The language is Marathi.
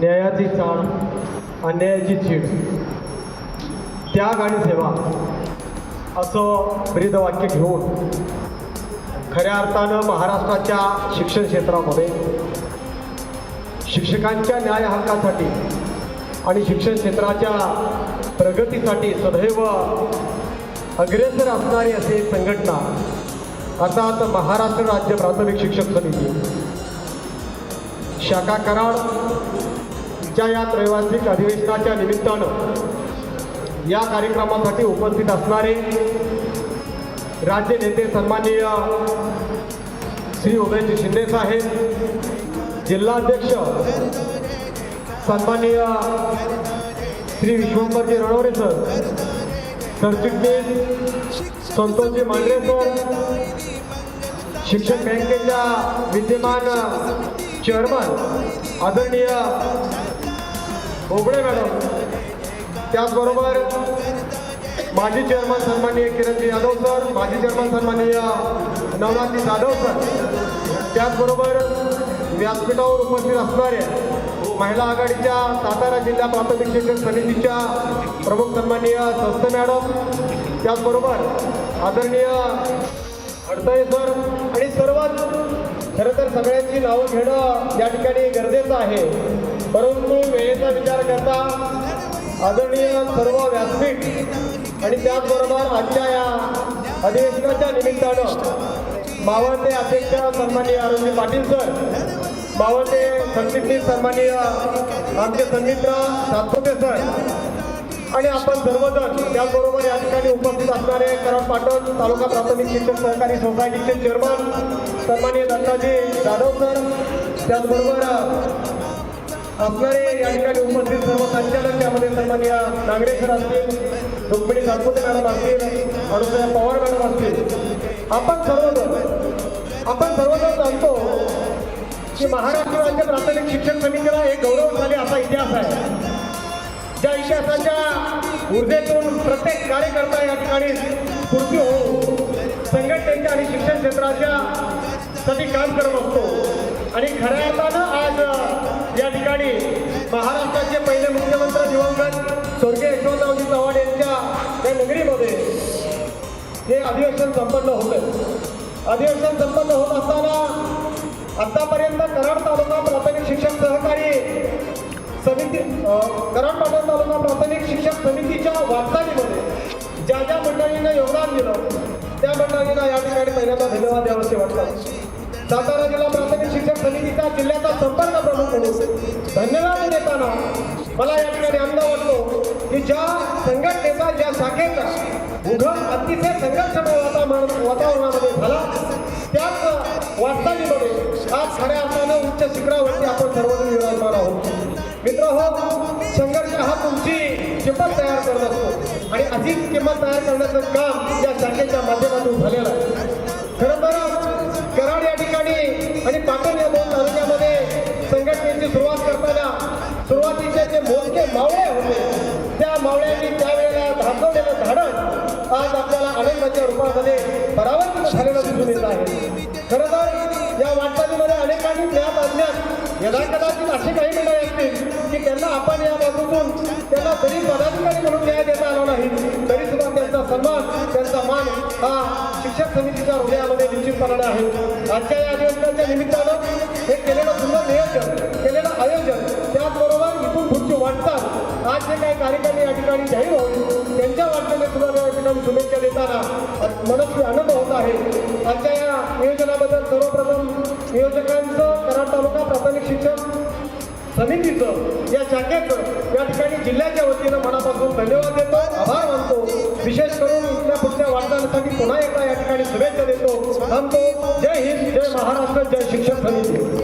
न्यायाची चाळ अन्यायाची चीड त्याग आणि सेवा असं ब्रीदवाक्य घेऊन खऱ्या अर्थानं महाराष्ट्राच्या शिक्षण क्षेत्रामध्ये शिक्षकांच्या न्याय हक्कासाठी आणि शिक्षण क्षेत्राच्या प्रगतीसाठी सदैव अग्रेसर असणारी असे एक संघटना अर्थात महाराष्ट्र राज्य प्राथमिक शिक्षक समिती. शाखा आजच्या या त्रैवार्षिक अधिवेशनाच्या निमित्तानं या कार्यक्रमासाठी उपस्थित असणारे राज्य नेते सन्माननीय श्री उदयजी शिंदे साहेब जिल्हाध्यक्ष सन्माननीय श्री विश्वंभरजी रणवरे सर सरचिटणीस संतोषजी मांडरे सर शिक्षण बँकेच्या विद्यमान चेअरमन आदरणीय बोबडे मॅडम. त्याचबरोबर माजी चेअरमन सन्माननीय किरणजी यादव सर माजी चेअरमन सन्माननीय नवनाथजी जाधव सर. त्याचबरोबर व्यासपीठावर उपस्थित असणारे महिला आघाडीच्या सातारा जिल्हा प्राथमिक शिक्षण समितीच्या प्रमुख सन्माननीय संस्थ मॅडम. त्याचबरोबर आदरणीय अडतळे सर आणि सर्वच खरं तर सगळ्यांची नावं घेणं या ठिकाणी गरजेचं आहे. परंतु वेळेचा विचार करता आदरणीय सर्व व्यासपीठ आणि त्याचबरोबर आजच्या या अधिवेशनाच्या निमित्तानं मावळते अध्यक्ष सन्माननीय अरुणजी पाटील सर मावळते सरचिटणीस सन्माननीय आमचे संगीत सातपुते सर आणि आपण सर्वजण त्याचबरोबर या ठिकाणी उपस्थित असणारे कराड पाटण तालुका प्राथमिक शिक्षक सहकारी सोसायटीचे चेअरमन सन्माननीय दत्ताजी जाधव सर त्याचबरोबर असणारे या ठिकाणी उपस्थित सर्व संचालक त्यामध्ये सन्माननीय नांगरे सर असतील रुक्मिणी सातपुते मॅडम असतील अनुसया पवार मॅडम असतील. आपण सर्वजण आपण सर्वजण जाणतो की महाराष्ट्र राज्य प्राथमिक शिक्षण समितीला एक गौरवशाली असा इतिहास आहे. ज्या इतिहासाच्या ऊर्जेतून प्रत्येक कार्यकर्ता या ठिकाणी स्फूर्ती होऊन संघटनेच्या आणि शिक्षण क्षेत्राच्या साठी काम करत असतो. आणि खऱ्या अर्थानं आज या ठिकाणी महाराष्ट्राचे पहिले मुख्यमंत्री दिवंगत स्वर्गीय यशवंतरावजी चव्हाण यांच्या त्या नगरीमध्ये हे अधिवेशन संपन्न होतं अधिवेशन संपन्न होत असताना आतापर्यंत कराड तालुका प्राथमिक शिक्षक सहकारी समिती अ, पाटण तालुका प्राथमिक शिक्षक समितीच्या वाटचालीमध्ये ज्या ज्या मंडळींना योगदान दिलं त्या मंडळींना या ठिकाणी पहिल्यांदा धन्यवाद द्यावेसे वाटतात सातारा जिल्हा प्राथमिक शिक्षक समितीचा जिल्ह्याचा संपर्क प्रमुख म्हणून धन्यवाद देताना मला या ठिकाणी आनंद वाटतो की ज्या संघटनेचा ज्या शाखेचा उघड अतिशय संघर्षमय वातावरण वातावरणामध्ये झाला त्याच वाटचालीमध्ये आज खऱ्या अर्थानं उच्च शिखरावरती आपण सर्वजण मित्र हो संघर्ष हा तुमची किंमत तयार करत असतो. आणि अशीच किंमत तयार करण्याचं काम या शाखेच्या माध्यमातून झालेलं आहे. खरं तर कराड या ठिकाणी आणि पाटण या दोन तालुक्यामध्ये संघटनेची सुरुवात करताना सुरुवातीचे जे मोजके मावळे होते त्या मावळ्यांनी त्यावेळेला धाकवलेलं धाडण आज आपल्याला आनंदाच्या रूपामध्ये परावर्तित झालेलं दिसून येत आहे. खरं तर या वाटचालीमध्ये अनेकांनी ज्ञात अज्ञात यदा असे अशी काही मंडळी असतील की त्यांना आपण या बाजूतून त्यांना तरी पदाधिकारी म्हणून न्याय देता आला नाही तरी सुद्धा त्यांचा सन्मान त्यांचा मान हा शिक्षक समितीच्या हृदयामध्ये निश्चितपणाने आहे. आजच्या या अधिवेशनाच्या निमित्तानं हे केलेलं सुंदर नियोजन आज जे काही कार्यक्रम या ठिकाणी जाहीर होईल त्यांच्या वाटचाली तुम्हाला या ठिकाणी शुभेच्छा देताना मनस्वी आनंद होत आहे. आजच्या या नियोजनाबद्दल सर्वप्रथम नियोजकांचं कराड तालुका प्राथमिक शिक्षण समितीचं या शाखेचं या ठिकाणी जिल्ह्याच्या वतीनं मनापासून धन्यवाद देतो आभार मानतो. विशेष करून इथल्या पुढच्या वाटचालीसाठी पुन्हा एकदा या ठिकाणी शुभेच्छा देतो. थांबतो. जय हिंद जय महाराष्ट्र जय शिक्षण समिती.